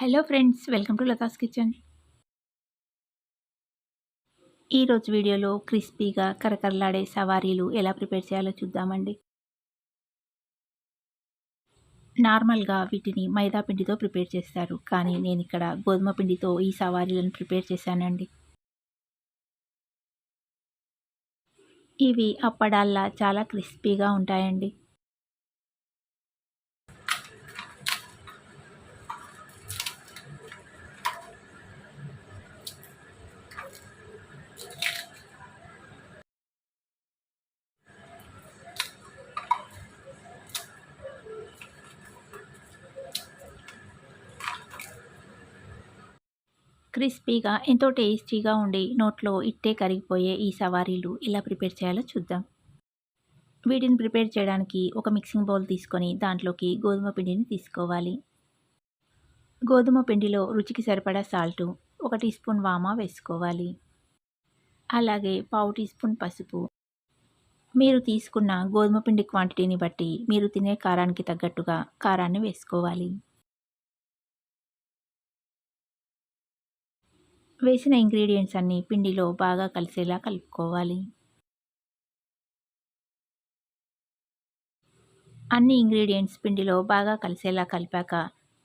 Hello friends welcome to Latha's kitchen. ఈరోజు వీడియోలో క్రిస్పీగా కరకరలాడే సవారీలు ఎలా ప్రిపేర్ చేయాలో చూద్దామండి. నార్మల్గా వీటిని మైదా పిండితో ప్రిపేర్ చేస్తారు కానీ నేను ఇక్కడ గోధుమ పిండితో ఈ సవారీలను ప్రిపేర్ చేశానండి. ఇవి అప్పడాల్లా చాలా క్రిస్పీగా ఉంటాయండి. క్రిస్పీగా ఎంతో టేస్టీగా ఉండి నోట్లో ఇట్టే కరిగిపోయే ఈ సవారీలు ఎలా ప్రిపేర్ చేయాలో చూద్దాం. వీటిని ప్రిపేర్ చేయడానికి ఒక మిక్సింగ్ బౌల్ తీసుకొని దాంట్లోకి గోధుమ పిండిని తీసుకోవాలి. గోధుమ పిండిలో రుచికి సరిపడా సాల్టు ఒక టీ స్పూన్ వామా వేసుకోవాలి. అలాగే పావు టీ స్పూన్ పసుపు. మీరు తీసుకున్న గోధుమ పిండి క్వాంటిటీని బట్టి మీరు తినే కారానికి తగ్గట్టుగా కారాన్ని వేసుకోవాలి. వేసిన ఇంగ్రీడియంట్స్ అన్నీ పిండిలో బాగా కలిసేలా కలుపుకోవాలి. అన్ని ఇంగ్రీడియంట్స్ పిండిలో బాగా కలిసేలా కలిపాక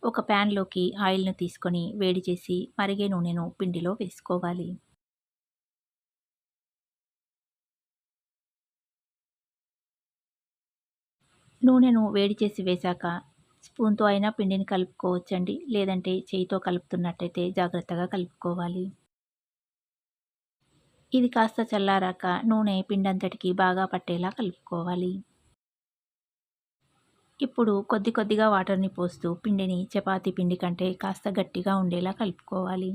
ఒక ప్యాన్లోకి ఆయిల్ను తీసుకొని వేడి చేసి మరిగే నూనెను పిండిలో వేసుకోవాలి. నూనెను వేడి చేసి వేశాక స్పూన్తో అయినా పిండిని కలుపుకోవచ్చండి. లేదంటే చేయితో కలుపుతున్నట్టయితే జాగ్రత్తగా కలుపుకోవాలి. ఇది కాస్త చల్లారాక నూనె పిండంతటికి బాగా పట్టేలా కలుపుకోవాలి. ఇప్పుడు కొద్ది కొద్దిగా వాటర్ని పోస్తూ పిండిని చపాతీ పిండి కంటే కాస్త గట్టిగా ఉండేలా కలుపుకోవాలి.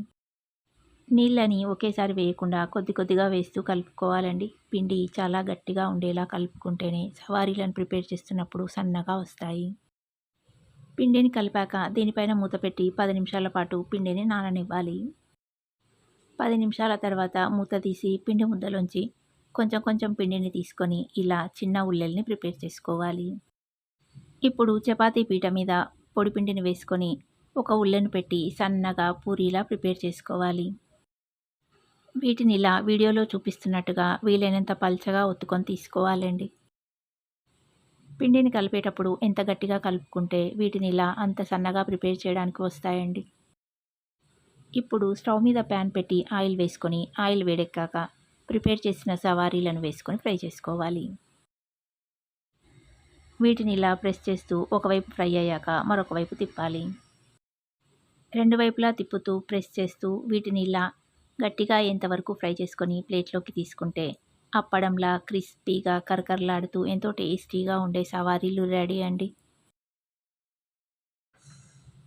నీళ్ళని ఒకేసారి వేయకుండా కొద్ది కొద్దిగా వేస్తూ కలుపుకోవాలండి. పిండి చాలా గట్టిగా ఉండేలా కలుపుకుంటేనే సవారీలను ప్రిపేర్ చేస్తున్నప్పుడు సన్నగా వస్తాయి. పిండిని కలిపాక దీనిపైన మూత పెట్టి పది నిమిషాల పాటు పిండిని నాననివ్వాలి. పది నిమిషాల తర్వాత మూత తీసి పిండి ముద్దలోంచి కొంచెం కొంచెం పిండిని తీసుకొని ఇలా చిన్న ఉల్లెల్ని ప్రిపేర్ చేసుకోవాలి. ఇప్పుడు చపాతీ పీట మీద పొడి పిండిని వేసుకొని ఒక ఉల్లెను పెట్టి సన్నగా పూరీలా ప్రిపేర్ చేసుకోవాలి. వీటిని ఇలా వీడియోలో చూపిస్తున్నట్టుగా వీలైనంత పల్చగా ఒత్తుకొని తీసుకోవాలండి. పిండిని కలిపేటప్పుడు ఎంత గట్టిగా కలుపుకుంటే వీటిని ఇలా అంత సన్నగా ప్రిపేర్ చేయడానికి వస్తాయండి. ఇప్పుడు స్టవ్ మీద ప్యాన్ పెట్టి ఆయిల్ వేసుకొని ఆయిల్ వేడెక్కాక ప్రిపేర్ చేసిన సవారీలను వేసుకొని ఫ్రై చేసుకోవాలి. వీటిని ఇలా ప్రెస్ చేస్తూ ఒకవైపు ఫ్రై అయ్యాక మరొక వైపు తిప్పాలి. రెండు వైపులా తిప్పుతూ ప్రెస్ చేస్తూ వీటిని ఇలా గట్టిగా ఎంతవరకు ఫ్రై చేసుకొని ప్లేట్లోకి తీసుకుంటే అప్పడంలా క్రిస్పీగా కరకరలాడుతూ ఎంతో టేస్టీగా ఉండే సవారీలు రెడీ అండి.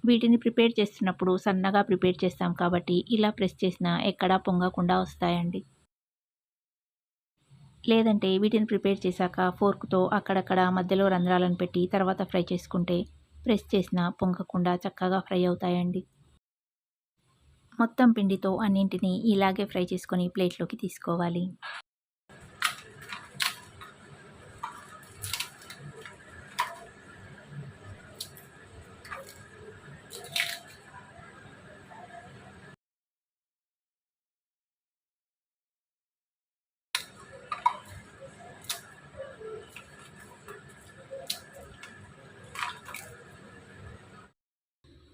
వీటిని ప్రిపేర్ చేస్తున్నప్పుడు సన్నగా ప్రిపేర్ చేస్తాం కాబట్టి ఇలా ప్రెస్ చేసినా ఎక్కడా పొంగకుండా వస్తాయండి. లేదంటే వీటిని ప్రిపేర్ చేశాక ఫోర్క్తో అక్కడక్కడ మధ్యలో రంధ్రాలను పెట్టి తర్వాత ఫ్రై చేసుకుంటే ప్రెస్ చేసిన పొంగకుండా చక్కగా ఫ్రై అవుతాయండి. మొత్తం పిండితో అన్నింటినీ ఇలాగే ఫ్రై చేసుకొని ప్లేట్లోకి తీసుకోవాలి.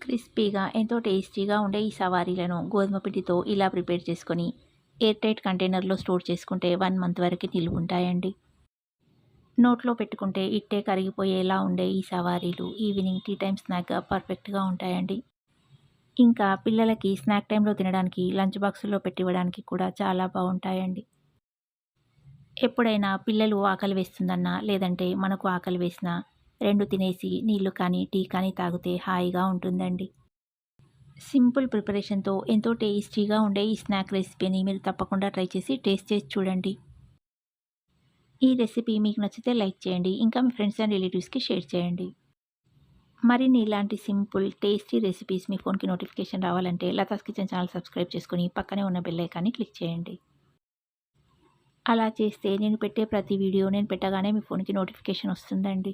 క్రిస్పీగా ఎంతో టేస్టీగా ఉండే ఈ సవారీలను గోధుమ పిండితో ఇలా ప్రిపేర్ చేసుకొని ఎయిర్ టైట్ కంటైనర్లో స్టోర్ చేసుకుంటే వన్ మంత్ వరకు నిలువ ఉంటాయండి. నోట్లో పెట్టుకుంటే ఇట్టే కరిగిపోయేలా ఉండే ఈ సవారీలు ఈవినింగ్ టీ టైం స్నాక్గా పర్ఫెక్ట్గా ఉంటాయండి. ఇంకా పిల్లలకి స్నాక్ టైంలో తినడానికి లంచ్ బాక్సుల్లో పెట్టివ్వడానికి కూడా చాలా బాగుంటాయండి. ఎప్పుడైనా పిల్లలు ఆకలి వేస్తుందన్నా లేదంటే మనకు ఆకలి వేసినా రెండు తినేసి నీళ్ళు కానీ టీ కానీ తాగితే హాయిగా ఉంటుందండి. సింపుల్ ప్రిపరేషన్తో ఎంతో టేస్టీగా ఉండే ఈ స్నాక్ రెసిపీని మీరు తప్పకుండా ట్రై చేసి టేస్ట్ చేసి చూడండి. ఈ రెసిపీ మీకు నచ్చితే లైక్ చేయండి ఇంకా మీ ఫ్రెండ్స్ అండ్ రిలేటివ్స్కి షేర్ చేయండి. మరిన్ని ఇలాంటి సింపుల్ టేస్టీ రెసిపీస్ మీ ఫోన్కి నోటిఫికేషన్ రావాలంటే లతాస్ కిచెన్ ఛానల్ సబ్స్క్రైబ్ చేసుకుని పక్కనే ఉన్న బెల్ ఐకాన్ని క్లిక్ చేయండి. అలా చేస్తే నేను పెట్టే ప్రతి వీడియో నేను పెట్టగానే మీ ఫోన్కి నోటిఫికేషన్ వస్తుందండి.